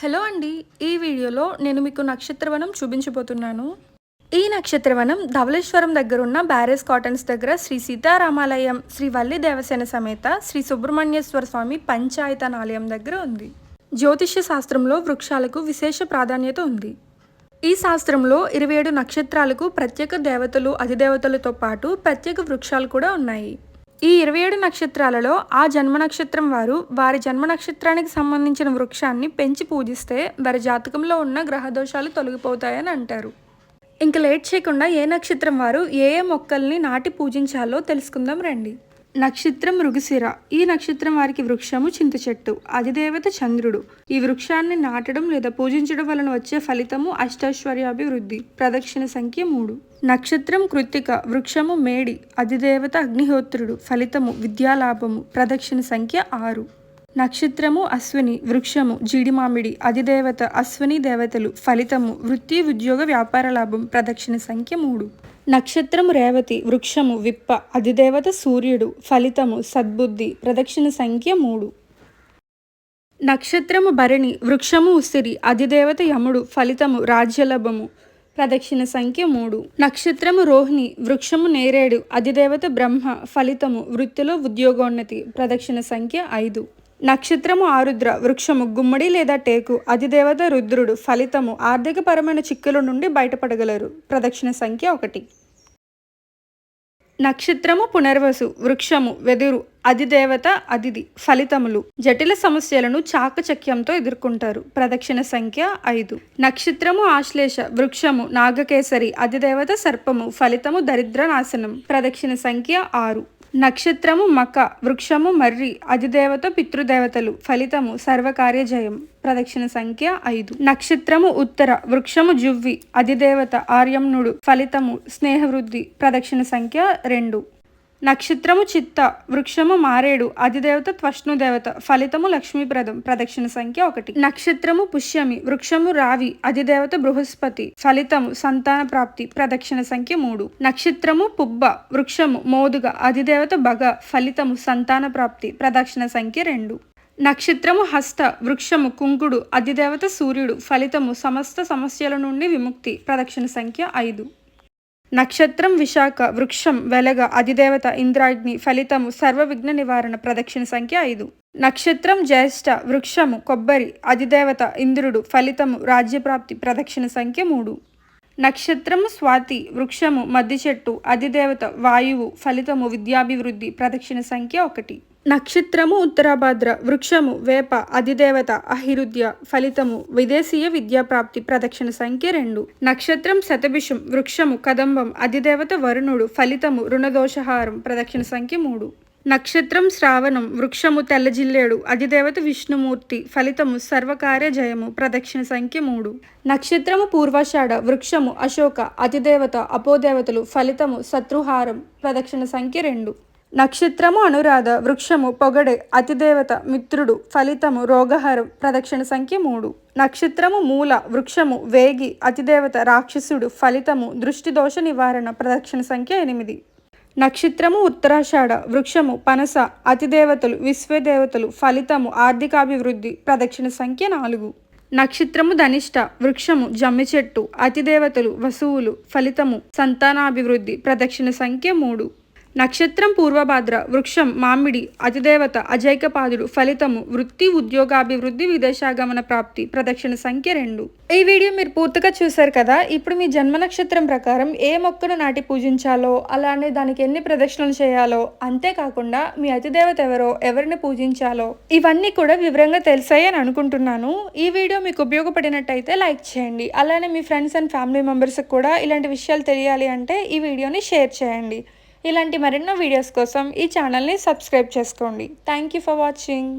Hello అండి ఈ వీడియోలో నేను మీకు నక్షత్రవనం చూపించబోతున్నాను. ఈ నక్షత్రవనం ధవళేశ్వరం దగ్గర ఉన్న బ్యారేజ్ కాటన్స్ దగ్గర శ్రీ సీతారామాలయం శ్రీ వల్లి దేవసేన సమేత శ్రీ సుబ్రహ్మణ్యేశ్వర స్వామి పంచాయతన్ ఆలయం దగ్గర ఉంది. జ్యోతిష్య శాస్త్రంలో వృక్షాలకు విశేష ప్రాధాన్యత ఉంది. ఈ శాస్త్రంలో ఇరవై ఏడు నక్షత్రాలకు ప్రత్యేక దేవతలు అధిదేవతలతో పాటు ప్రత్యేక వృక్షాలు కూడా ఉన్నాయి. ఈ ఇరవై ఏడు నక్షత్రాలలో ఆ జన్మ నక్షత్రం వారు వారి జన్మ నక్షత్రానికి సంబంధించిన వృక్షాన్ని పెంచి పూజిస్తే వారి జాతకంలో ఉన్న గ్రహదోషాలు తొలగిపోతాయని అంటారు. ఇంకా లేట్ చేయకుండా ఏ నక్షత్రం వారు ఏ ఏ మొక్కల్ని నాటి పూజించాలో తెలుసుకుందాం రండి. నక్షత్రం మృగశిర. ఈ నక్షత్రం వారికి వృక్షము చింత చెట్టు. అధిదేవత చంద్రుడు. ఈ వృక్షాన్ని నాటడం లేదా పూజించడం వలన వచ్చే ఫలితము అష్టైశ్వర్యాభివృద్ధి. ప్రదక్షిణ సంఖ్య మూడు. నక్షత్రం కృత్తిక వృక్షము మేడి అధిదేవత అగ్నిహోత్రుడు. ఫలితము విద్యాలాభము. ప్రదక్షిణ సంఖ్య ఆరు. నక్షత్రము అశ్విని వృక్షము జీడిమామిడి అధిదేవత అశ్విని దేవతలు. ఫలితము వృత్తి ఉద్యోగ వ్యాపార లాభం. ప్రదక్షిణ సంఖ్య మూడు. నక్షత్రము రేవతి వృక్షము విప్ప అధిదేవత సూర్యుడు ఫలితము సద్బుద్ధి ప్రదక్షిణ సంఖ్య మూడు. నక్షత్రము భరణి వృక్షము ఉసిరి అధిదేవత యముడు ఫలితము రాజ్యలభము ప్రదక్షిణ సంఖ్య మూడు. నక్షత్రము రోహిణి వృక్షము నేరేడు అధిదేవత బ్రహ్మ ఫలితము వృత్తిలో ఉద్యోగోన్నతి ప్రదక్షిణ సంఖ్య ఐదు. నక్షత్రము ఆరుద్ర వృక్షము గుమ్మడి లేదా టేకు అధిదేవత రుద్రుడు ఫలితము ఆర్థికపరమైన చిక్కుల నుండి బయటపడగలరు ప్రదక్షిణ సంఖ్య ఒకటి. నక్షత్రము పునర్వసు వృక్షము వెదురు అధిదేవత అదిది ఫలితములు. జటిల సమస్యలను చాకచక్యంతో ఎదుర్కొంటారు. ప్రదక్షిణ సంఖ్య ఐదు. నక్షత్రము ఆశ్లేష వృక్షము నాగకేసరి అధిదేవత సర్పము ఫలితము దరిద్ర నాశనం ప్రదక్షిణ సంఖ్య ఆరు. నక్షత్రము మక వృక్షము మర్రి అధిదేవత పితృదేవతలు. ఫలితము సర్వకార్య జయం ప్రదక్షిణ సంఖ్య ఐదు. నక్షత్రము ఉత్తర. వృక్షము జువ్వి. అధిదేవత ఆర్యమ్నుడు. ఫలితము స్నేహవృద్ధి. ప్రదక్షిణ సంఖ్య రెండు. నక్షత్రము చిత్త వృక్షము మారేడు అధిదేవత త్వష్ణుదేవత ఫలితము లక్ష్మీప్రదం ప్రదక్షిణ సంఖ్య ఒకటి. నక్షత్రము పుష్యమి వృక్షము రావి అధిదేవత బృహస్పతి ఫలితము సంతాన ప్రాప్తి ప్రదక్షిణ సంఖ్య మూడు. నక్షత్రము పుబ్బ వృక్షము మోదుగ అధిదేవత బగ ఫలితము సంతాన ప్రాప్తి ప్రదక్షిణ సంఖ్య రెండు. నక్షత్రము హస్త వృక్షము కుంకుడు అధిదేవత సూర్యుడు ఫలితము సమస్త సమస్యల నుండి విముక్తి ప్రదక్షిణ సంఖ్య ఐదు. నక్షత్రం విశాఖ వృక్షం వెలగ అధిదేవత ఇంద్రాగ్ని ఫలితము సర్వ విఘ్న నివారణ ప్రదక్షిణ సంఖ్య ఐదు. నక్షత్రం జ్యేష్ఠ వృక్షము కొబ్బరి అధిదేవత ఇంద్రుడు ఫలితము రాజ్యప్రాప్తి ప్రదక్షిణ సంఖ్య మూడు. నక్షత్రము స్వాతి వృక్షము మద్ది చెట్టు అధిదేవత వాయువు ఫలితము విద్యాభివృద్ధి ప్రదక్షిణ సంఖ్య ఒకటి. నక్షత్రము ఉత్తరాభాద్ర వృక్షము వేప అధిదేవత అహిరుద్య ఫలితము విదేశీయ విద్యాప్రాప్తి ప్రదక్షిణ సంఖ్య రెండు. నక్షత్రం శతభిషం వృక్షము కదంబం అధిదేవత వరుణుడు ఫలితము రుణదోషహారం ప్రదక్షిణ సంఖ్య మూడు. నక్షత్రం శ్రావణం వృక్షము తెల్లజిల్లేడు అధిదేవత విష్ణుమూర్తి ఫలితము సర్వకార్య జయము ప్రదక్షిణ సంఖ్య మూడు. నక్షత్రము పూర్వాషాఢ వృక్షము అశోక అధిదేవత అపోదేవతలు ఫలితము శత్రుహారం ప్రదక్షిణ సంఖ్య రెండు. నక్షత్రము అనురాధ వృక్షము పొగడే అతిదేవత మిత్రుడు ఫలితము రోగహరం ప్రదక్షిణ సంఖ్య మూడు. నక్షత్రము మూల వృక్షము వేగి అతిదేవత రాక్షసుడు ఫలితము దృష్టి దోష నివారణ ప్రదక్షిణ సంఖ్య ఎనిమిది. నక్షత్రము ఉత్తరాషాఢ వృక్షము పనస అతిదేవతలు విశ్వదేవతలు ఫలితము ఆర్థికాభివృద్ధి ప్రదక్షిణ సంఖ్య నాలుగు. నక్షత్రము ధనిష్ట వృక్షము జమ్మి చెట్టు అతిదేవతలు వసువులు ఫలితము సంతానాభివృద్ధి ప్రదక్షిణ సంఖ్య మూడు. నక్షత్రం పూర్వభాద్ర వృక్షం మామిడి అతిదేవత అజైకపాదుడు ఫలితము వృత్తి ఉద్యోగాభివృద్ధి విదేశాగమన ప్రాప్తి ప్రదక్షిణ సంఖ్య రెండు. ఈ వీడియో మీరు పూర్తిగా చూశారు కదా? ఇప్పుడు మీ జన్మ నక్షత్రం ప్రకారం ఏ మొక్కను నాటి పూజించాలో అలానే దానికి ఎన్ని ప్రదక్షిణలు చేయాలో అంతేకాకుండా మీ అతిదేవత ఎవరో ఎవరిని పూజించాలో ఇవన్నీ కూడా వివరంగా తెలిసాయని అనుకుంటున్నాను. ఈ వీడియో మీకు ఉపయోగపడినట్టయితే లైక్ చేయండి. అలానే మీ ఫ్రెండ్స్ అండ్ ఫ్యామిలీ మెంబర్స్కి కూడా ఇలాంటి విషయాలు తెలియాలి అంటే ఈ వీడియోని షేర్ చేయండి. ఇలాంటి మరెన్నో వీడియోస్ కోసం ఈ ఛానల్ని సబ్స్క్రైబ్ చేసుకోండి. Thank you for watching